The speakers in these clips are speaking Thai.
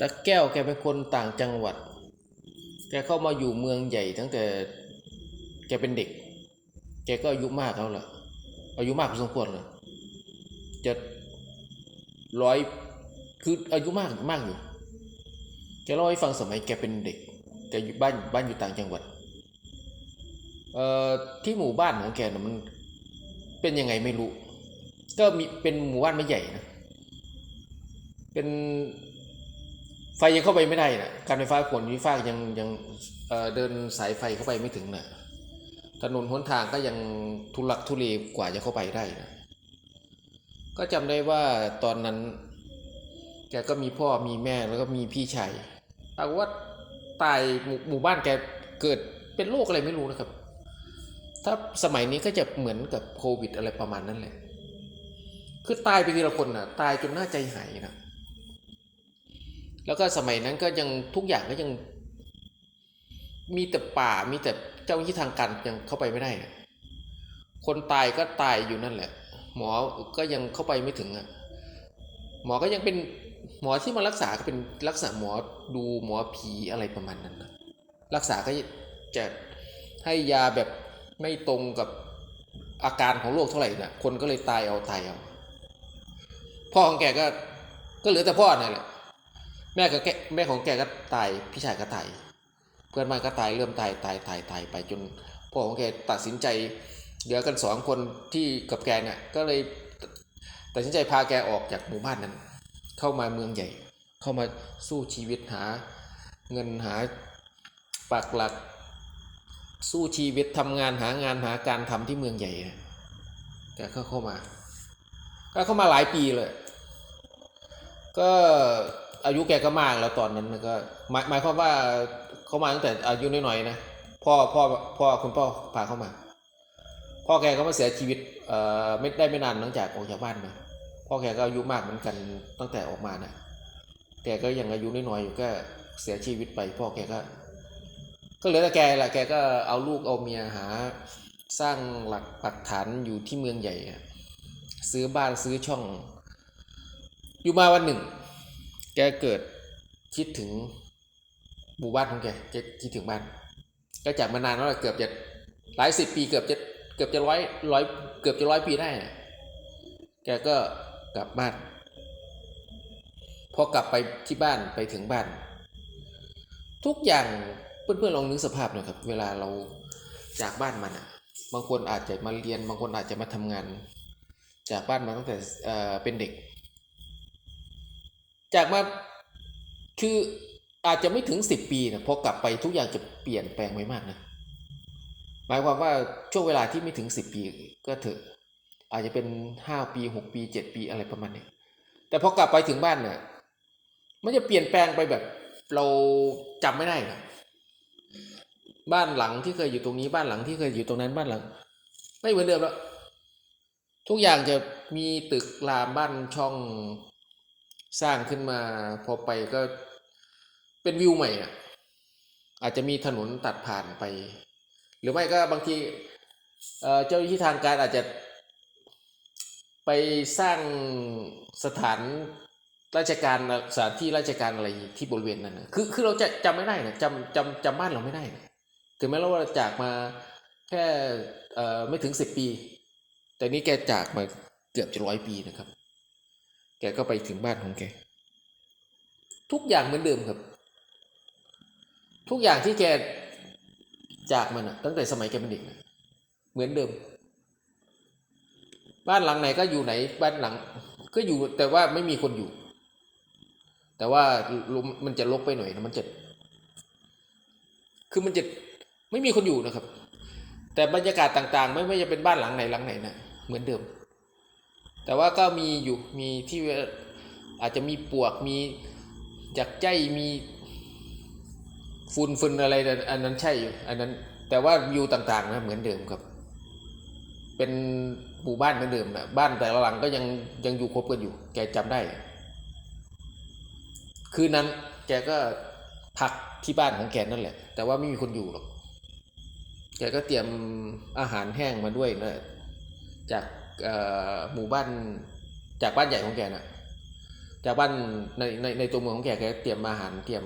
ตาแก้วแกเป็นคนต่างจังหวัด แกเข้ามาอยู่เมืองใหญ่ตั้งแต่แกเป็นเด็ก แกก็อายุมากแล้วล่ะ อายุมากพอสมควรเลยจะร้อยคืออายุมากมากอยู่ แกเล่าให้ฟังสมัยแกเป็นเด็ก แกอยู่บ้านบ้านอยู่ต่างจังหวัด เอ่อที่หมู่บ้านของแกน่ะมันเป็นยังไงไม่รู้ ก็มีเป็นหมู่บ้านไม่ใหญ่นะ เป็น ไฟยังเข้าไปไม่ได้นะการไฟฟ้าผลวิฟ้ายังยังเเดินสายไฟเข้าไปไม่ถึงนะถนนหนทางก็ยังทุลักทุเลกว่าจะเข้าไปได้นะก็จำได้ว่าตอนนั้น แกก็มีพ่อมีแม่แล้วก็มีพี่ชายแต่ว่าตายหมู่หมู่บ้านแกเกิดเป็นโรคอะไรไม่รู้นะครับ ถ้าสมัยนี้ก็จะเหมือนกับโควิดอะไรประมาณนั้นแหละ คือตายไปทีละคนนะตายจนน่าใจหายนะ แล้วก็สมัยนั้นก็ยังทุกอย่างก็ยังมีแต่ป่ามีแต่เจ้าที่ทางการยังเข้าไปไม่ได้ คนตายก็ตายอยู่นั่นแหละ หมอก็ยังเข้าไปไม่ถึงอะหมอก็ยังเป็นหมอที่มารักษาก็เป็นรักษาหมอดูหมอผีอะไรประมาณนั้นนะรักษาก็จะให้ยาแบบไม่ตรงกับอาการของโรคเท่าไหร่นะคนก็เลยตายเอาตายเอาพ่อของแกก็ก็เหลือแต่พ่อนั่นแหละ แม่กับแกแม่ของแกก็ตายพี่ชายก็ตายเพื่อนบ้านก็ตายเริ่มตายตายตายตายไปจนพ่อของแกตัดสินใจเหลือกันสองคนที่กับแกเนี่ยก็เลยตัดสินใจพาแกออกจากหมู่บ้านนั้น เข้ามาเมืองใหญ่ เข้ามาสู้ชีวิตหาเงินหาปักหลัก สู้ชีวิตทำงานหางานหาการทำที่เมืองใหญ่นะแกก็เข้ามา ก็เข้ามาหลายปีเลย ก็ อายุแกก็มากแล้วตอนนั้นมันก็หมายหมายความว่าเขามาตั้งแต่อายุน้อยๆนะพ่อพ่อพ่อคุณพ่อพาเข้ามา พ่อแกก็มาเสียชีวิตเอ่อไม่ได้ไม่นานหลังจากออกจากบ้านมาพ่อแกก็อายุมากเหมือนกันตั้งแต่ออกมานะแกก็ยังอายุน้อยๆอยู่ก็เสียชีวิตไป พ่อแกก็ ก็เหลือแต่แกแหละแกก็เอาลูกเอาเมียหา สร้างหลักปักฐานอยู่ที่เมืองใหญ่ซื้อบ้านซื้อช่อง อยู่มาวันหนึ่ง แกเกิดคิดถึงหมู่บ้านของแกแกคิดถึงบ้านแกจากมานานแล้วล่ะเกือบจะหลายสิบปีเกือบจะเกือบจะร้อยร้อยเกือบจะร้อยปีได้นะแกก็กลับบ้าน พอกลับไปที่บ้านไปถึงบ้าน ทุกอย่างเพื่อนๆลองนึกสภาพหน่อยครับ เวลาเราจากบ้านมาน่ะ บางคนอาจจะมาเรียน บางคนอาจจะมาทำงาน จากบ้านมาตั้งแต่เอ่อเป็นเด็ก จากมาคืออาจจะไม่ถึงสิบปีนะพอกลับไปทุกอย่างจะเปลี่ยนแปลงไปมากนะหมายความว่าช่วงเวลาที่ไม่ถึงสิบปีก็เถอะอาจจะเป็นห้าปีหกปีเจ็ดปีอะไรประมาณนี้แต่พอกลับไปถึงบ้านเนี่ยมันจะเปลี่ยนแปลงไปแบบ เราจำไม่ได้นะบ้านหลังที่เคยอยู่ตรงนี้บ้านหลังที่เคยอยู่ตรงนั้นบ้านหลัง ไม่เหมือนเดิมแล้ว ทุกอย่างจะมีตึกรามบ้านช่อง สร้างขึ้นมาพอไปก็เป็นวิวใหม่อะ อาจจะมีถนนตัดผ่านไป หรือไม่ก็บางทีเจ้าหน้าที่ทางการอาจจะไปสร้างสถานราชการสถานที่ราชการอะไรที่บริเวณนั้นนะคือคือเราจะจำไม่ได้นะจำจำจำบ้านเราไม่ได้นะถึงแม้ว่าเราจากมาแค่ไม่ถึงสิบปี แต่นี่แกจากมาเกือบจะร้อยปีนะครับ แกก็ไปถึงบ้านของแก ทุกอย่างเหมือนเดิมครับ ทุกอย่างที่แกจากมันอะตั้งแต่สมัยแกเป็นเด็กนะเหมือนเดิม บ้านหลังไหนก็อยู่ไหน บ้านหลัง ก็อยู่แต่ว่าไม่มีคนอยู่ แต่ว่ามันจะลกไปหน่อยนะมันจะคือมันจะไม่มีคนอยู่นะครับ แต่บรรยากาศต่าง ๆ ไม่ไม่จะเป็นบ้านหลังไหนหลังไหนนะเหมือนเดิม แต่ว่าก็มีอยู่มีที่อาจจะมีปวกมีจักใจมีฝุ่นฝุ่นอะไรนะอันนั้นใช่อยู่อันนั้น แต่ว่าวิวต่างๆนะเหมือนเดิมครับ เป็นหมู่บ้านเหมือนเดิมนะบ้านแต่ละหลังก็ยังยังอยู่ครบกันอยู่ แกจำได้ คืนนั้นแกก็พักที่บ้านของแกนั่นแหละ แต่ว่าไม่มีคนอยู่หรอกแกก็เตรียมอาหารแห้งมาด้วยนะจาก หมู่บ้านจากบ้านใหญ่ของแกนะจากบ้านในในในตัวเมืองของแกแกเตรียมอาหารเตรียม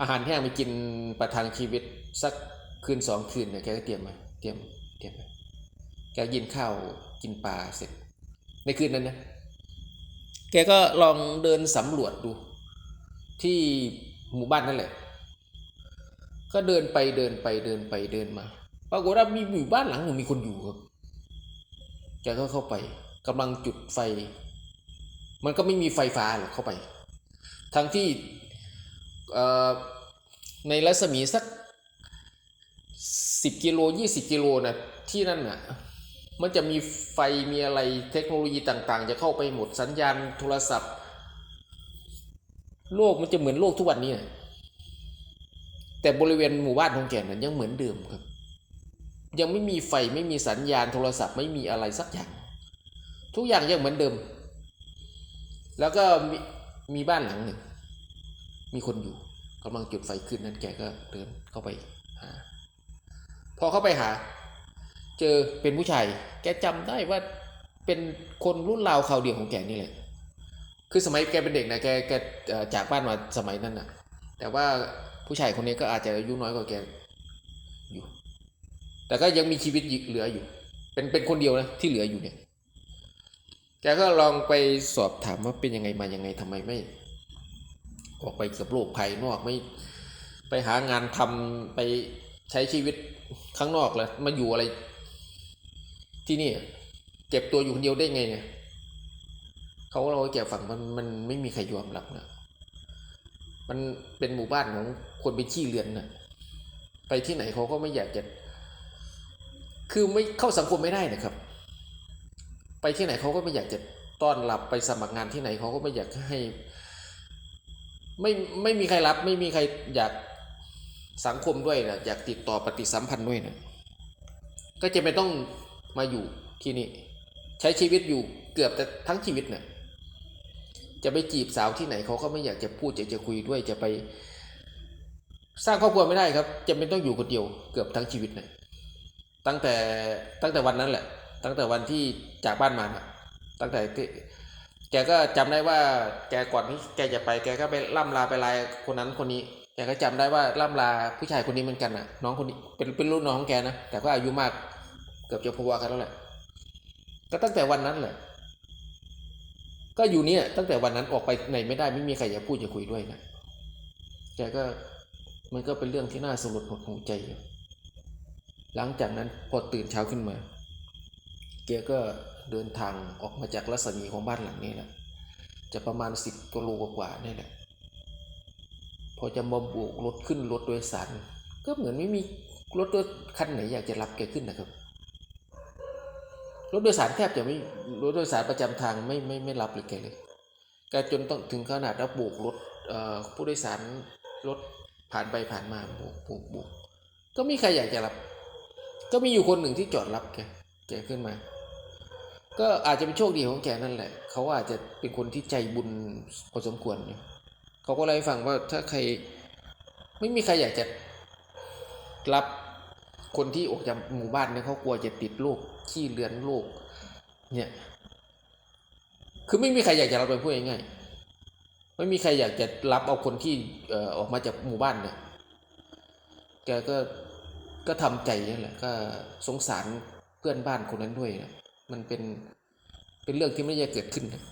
อาหารแห้งไปกินประทังชีวิตสักคืนสองคืนเนี่ยแกก็เตรียมมาเตรียมเตรียมมาแกกินข้าวกินปลาเสร็จ ในคืนนั้นนะแกก็ลองเดินสำรวจดู ที่หมู่บ้านนั่นแหละ ก็เดินไปเดินไปเดินไปเดินมา ปรากฏว่ามีหมู่บ้านหลังหนึ่งมีคนอยู่ครับ แกก็เข้าไปกำลังจุดไฟ มันก็ไม่มีไฟฟ้าหรอกเข้าไป ทั้งที่ในรัศมีสักสิบกิโลยี่สิบกิโลนะที่นั่นน่ะมันจะมีไฟมีอะไรเทคโนโลยีต่างๆ จะเข้าไปหมดสัญญาณโทรศัพท์ โลกมันจะเหมือนโลกทุกวันนี้นะแต่บริเวณหมู่บ้านของแกนั้นยังเหมือนเดิมครับ ยังไม่มีไฟไม่มีสัญญาณโทรศัพท์ไม่มีอะไรสักอย่าง ทุกอย่างยังเหมือนเดิม แล้วก็มีมีบ้านหลังหนึ่ง มีคนอยู่กำลังจุดไฟขึ้นนั้นแกก็เดินเข้าไปหา พอเข้าไปหา เจอเป็นผู้ชาย แกจำได้ว่าเป็นคนรุ่นราวคราวเดียวของแกนี่แหละ คือสมัยแกเป็นเด็กนะแกแกจากบ้านมาสมัยนั้นนะแต่ว่าผู้ชายคนนี้ก็อาจจะอายุน้อยกว่าแก แต่ก็ยังมีชีวิตเหลืออยู่ เป็นเป็นคนเดียวนะที่เหลืออยู่เนี่ย แกก็ลองไปสอบถามว่าเป็นยังไงมายังไงทำไมไม่ ออกไปกับโลกภายนอกไม่ไปหางานทำไปใช้ชีวิตข้างนอกเลยมาอยู่อะไร ที่นี่เก็บตัวอยู่คนเดียวได้ไงเนี่ยเขาเราให้แกฟังมันมันไม่มีใครยอมรับนะมันเป็นหมู่บ้านของคนเป็นขี้เลือนนะไปที่ไหนเขาก็ไม่อยากจะ คือไม่เข้าสังคมไม่ได้นะครับ ไปที่ไหนเขาก็ไม่อยากจะต้อนรับไปสมัครงานที่ไหนเขาก็ไม่อยากให้ ไม่ไม่มีใครรับ ไม่มีใครอยากสังคมด้วยนะอยากติดต่อปฏิสัมพันธ์ด้วยนะก็จะไม่ต้องมาอยู่ที่นี่ ใช้ชีวิตอยู่เกือบจะทั้งชีวิตเนะ่ยจะไปจีบสาวที่ไหนเขาก็ไม่อยากจะพูดอยากจะคุยด้วยจะไป สร้างครอบครัวไม่ได้ครับ จะเป็นต้องอยู่คนเดียวเกือบทั้งชีวิตเนะ ตั้งแต่ตั้งแต่วันนั้นแหละ ตั้งแต่วันที่จากบ้านมานะตั้งแต่ที่แกก็จำได้ว่าแกก่อนที่แกจะไป แกก็ไปล่ำลาไปลายคนนั้นคนนี้แกก็จำได้ว่าล่ำลาผู้ชายคนนี้เหมือนกันน่ะ น้องคนนี้เป็นเป็นรุ่นน้องของแกนะแต่ก็อายุมากเกือบจะพอๆกันแล้วแหละ ก็ตั้งแต่วันนั้นแหละ ก็อยู่เนี่ยตั้งแต่วันนั้นออกไปไหนไม่ได้ไม่มีใครจะพูดจะคุยด้วยนะแกก็มันก็เป็นเรื่องที่น่าสลดหดหูใจอยู่ หลังจากนั้นพอตื่นเช้าขึ้นมาแกก็เดินทางออกมาจากรัศมีของบ้านหลังนี้แหละจะประมาณสิบกิโลกว่าๆนี่แหละพอจะมาโบกรถขึ้นรถโดยสารก็เหมือนไม่มีรถโดยคันไหนอยากจะรับแกขึ้นนะครับรถโดยสารแทบจะไม่รถโดยสารประจำทางไม่ไม่ไม่รับเลยแกเลยแกจนต้องถึงขนาดรับโบกรถผู้โดยสารรถผ่านไปผ่านมาโบกโบกโบกก็มีใครอยากจะรับ ก็มีอยู่คนหนึ่งที่จอดรับแกแกขึ้นมา ก็อาจจะเป็นโชคดีของแกนั่นแหละ เขาอาจจะเป็นคนที่ใจบุญพอสมควรอยู่เขาก็เลยฟังว่าถ้าใคร ไม่มีใครอยากจะรับคนที่ออกจากหมู่บ้านเนี่ยเขากลัวจะติดโรคขี้เลือนโรคเนี่ยคือไม่มีใครอยากจะรับไปพูดง่ายๆไม่มีใครอยากจะรับเอาคนที่ออกมาจากหมู่บ้านเนี่ยแกก็ ก็ทำใจนั่นแหละก็สงสารเพื่อนบ้านคนนั้นด้วยนะมันเป็นเป็นเรื่องที่ไม่ได้เกิดขึ้นนะ